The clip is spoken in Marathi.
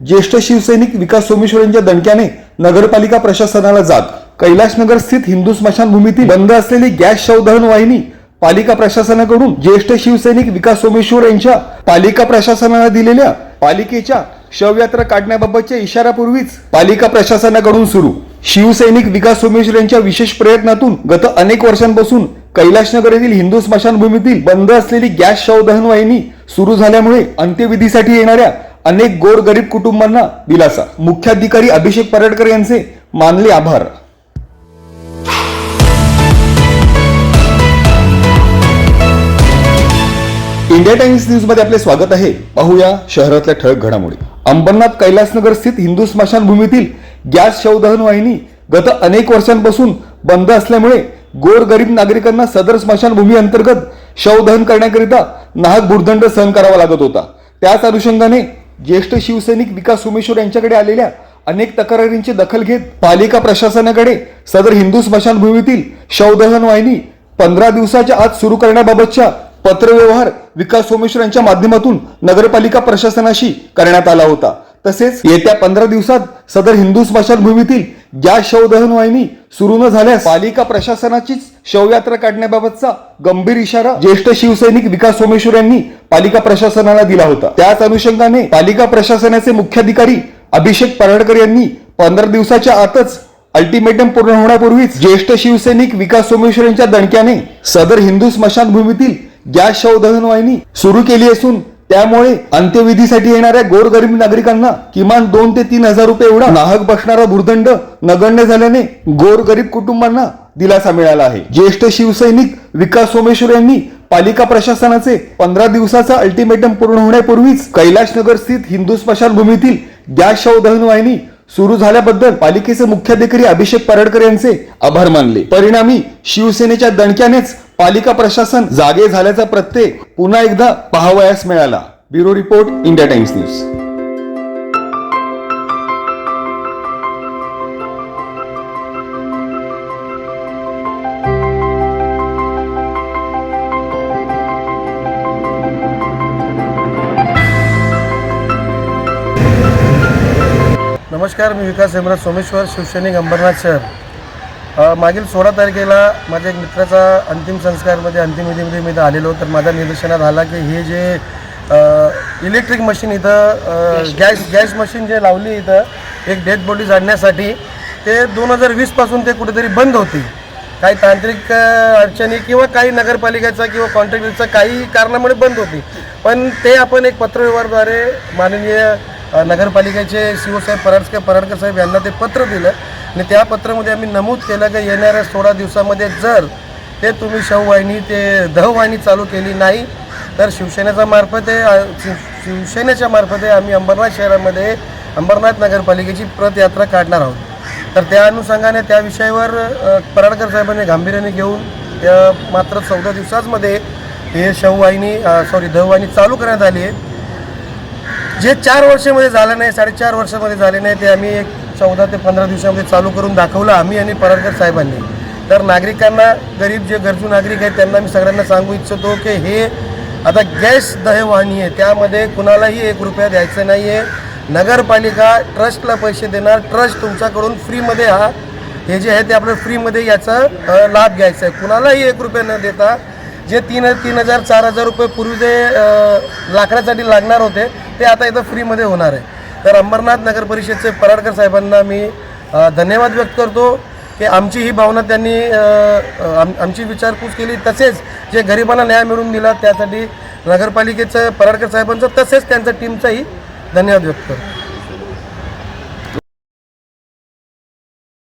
ज्येष्ठ शिवसैनिक विकास सोमेश्वरांच्या दणक्याने नगरपालिका प्रशासनाला जात. कैलाशनगर स्थित हिंदू स्मशानभूमीतील बंद असलेली गॅस शवदहन वाहिनी पालिका प्रशासनाकडून ज्येष्ठ शिवसैनिक विकास सोमेश्वर यांच्या पालिका प्रशासनाला दिलेल्या पालिकेच्या शवयात्रा काढण्याबाबतच्या इशारापूर्वीच पालिका प्रशासनाकडून सुरू. शिवसैनिक विकास सोमेश्वर यांच्या विशेष प्रयत्नातून गत अनेक वर्षांपासून कैलाशनगर येथील हिंदू स्मशानभूमीतील बंद असलेली गॅस शवदहन वाहिनी सुरू झाल्यामुळे अंत्यविधीसाठी येणाऱ्या अनेक गोर गरीब कुटुंबांना दिलासा. मुख्याधिकारी अभिषेक पराडकर यांचे मानले आभार. इंडिया टाइम्स न्यूजमध्ये आपले स्वागत आहे. पाहूया शहरातल्या ठळक घडामोडी. अंबरनाथ कैलासनगर स्थित हिंदू स्मशानभूमीतील गॅस शवदहन वाहिनी गत अनेक वर्षांपासून बंद असल्यामुळे गोर गरीब नागरिकांना सदर स्मशानभूमी अंतर्गत शवदहन करण्याकरिता नाहक भूर्दंड सहन करावा लागत होता. त्याच अनुषंगाने ज्येष्ठ शिवसैनिक विकास सोमेश्वर यांच्याकडे आलेल्या अनेक तक्रारींची दखल घेत पालिका प्रशासनाकडे सदर हिंदू स्मशानभूमीतील शवदहन वाहिनी पंधरा दिवसाच्या आत सुरू करण्याबाबतच्या पत्रव्यवहार विकास सोमेश्वर यांच्या माध्यमातून नगरपालिका प्रशासनाशी करण्यात आला होता. तसेच येत्या पंधरा दिवसात सदर हिंदू स्मशानभूमीतील गॅस शवदहन वाहिनी सुरू न झाल्यास पालिका प्रशासनाचीच शवयात्रा काढण्याबाबतचा गंभीर इशारा ज्येष्ठ शिवसैनिक विकास सोमेश्वर यांनी पालिका प्रशासनाला दिला होता. त्याच अनुषंगाने पालिका प्रशासनाचे मुख्याधिकारी अभिषेक पराडकर यांनी पंधरा दिवसाच्या आतच अल्टिमेटम पूर्ण होण्यापूर्वीच ज्येष्ठ शिवसैनिक विकास सोमेश्वर यांच्या दणक्याने सदर हिंदू स्मशानभूमीतील गॅस शवदहन वाहिनी सुरू केली असून त्यामुळे अंत्यविधीसाठी येणाऱ्या गोरगरीब नागरिकांना किमान दोन ते तीन हजार रुपये एवढा नाहक बसणारा भूर्दंड नगण्य झाल्याने गोरगरीब कुटुंबांना दिलासा मिळाला आहे. ज्येष्ठ शिवसैनिक विकास सोमेश्वर यांनी पालिका प्रशासनाचे पंधरा दिवसाचा अल्टिमेटम पूर्ण होण्यापूर्वीच कैलाशनगर स्थित हिंदू स्मशानभूमीतील गॅस शवदहन वाहिनी सुरू झाल्याबद्दल पालिकेचे मुख्याधिकारी अभिषेक परडकर यांचे आभार मानले. परिणामी शिवसेनेच्या दणक्यानेच पालिका प्रशासन जागे झाल्याचा प्रत्यय पुन्हा एकदा पाहावयास मिळाला. Bureau report India Times news. नमस्कार मी विकास हेमराज सोमेश्वर शिवसैनिक अंबरनाथ शहर. मागील सोळा तारखेला माझ्या एक मित्राचा अंतिम संस्कारमध्ये अंतिम विधीमध्ये मी इथं आलेलो. तर माझ्या निदर्शनात आला की हे जे इलेक्ट्रिक मशीन इथं गॅस गॅस मशीन जे लावली इथं एक डेड बॉडी जाणण्यासाठी ते दोन हजार वीसपासून ते कुठेतरी बंद होती. काही तांत्रिक अडचणी किंवा काही नगरपालिकेचा किंवा कॉन्ट्रॅक्टरचा काही कारणामुळे बंद होती. पण ते आपण एक पत्रव्यवहारद्वारे माननीय नगरपालिकेचे शिवसाहेब पराडकर पराडकर साहेब यांना ते पत्र दिलं. आणि त्या पत्रामध्ये आम्ही नमूद केलं की येणाऱ्या सोळा दिवसामध्ये जर ते तुम्ही शववाहिनी ते दहवाहिनी चालू केली नाही तर शिवसेनेचा मार्फत शिव- शिवसेनेच्या मार्फत आम्ही अंबरनाथ शहरामध्ये अंबरनाथ नगरपालिकेची प्रतयात्रा काढणार आहोत. तर त्या अनुषंगाने त्या विषयावर पराडकर साहेबांनी गांभीर्याने घेऊन त्या मात्र चौदा दिवसांमध्ये हे शववाहिनी सॉरी दहवाहिनी चालू करण्यात आली आहे. जे चार वर्षामध्ये झालं नाही साडेचार वर्षामध्ये झाले नाही ते आम्ही एक चौदा ते पंधरा दिवसामध्ये चालू करून दाखवलं आम्ही आणि पराडकर साहेबांनी. तर नागरिकांना गरीब जे गरजू नागरिक आहेत त्यांना मी सगळ्यांना सांगू इच्छितो की हे आता गॅस दहवाणी आहे त्यामध्ये कुणालाही एक रुपया द्यायचा नाही आहे नगरपालिका ट्रस्टला पैसे देणार ट्रस्ट तुमच्याकडून फ्रीमध्ये हा हे जे आहे ते आपल्याला फ्रीमध्ये याचा लाभ घ्यायचा आहे. कुणालाही एक रुपया न देता जे तीन तीन हजार चार हजार रुपये पूर्वी जे लाकडासाठी लागणार होते ते आता इथं फ्रीमध्ये होणार आहे. तर अंबरनाथ नगर परिषदचे पराडकर साहेबांना मी धन्यवाद व्यक्त करतो की आमची ही भावना त्यांनी आम आमची विचारपूस केली. तसेच जे गरिबांना न्याय मिळवून दिला त्यासाठी नगरपालिकेचं पराडकर साहेबांचं तसेच त्यांच्या टीमचाही धन्यवाद व्यक्त करतो.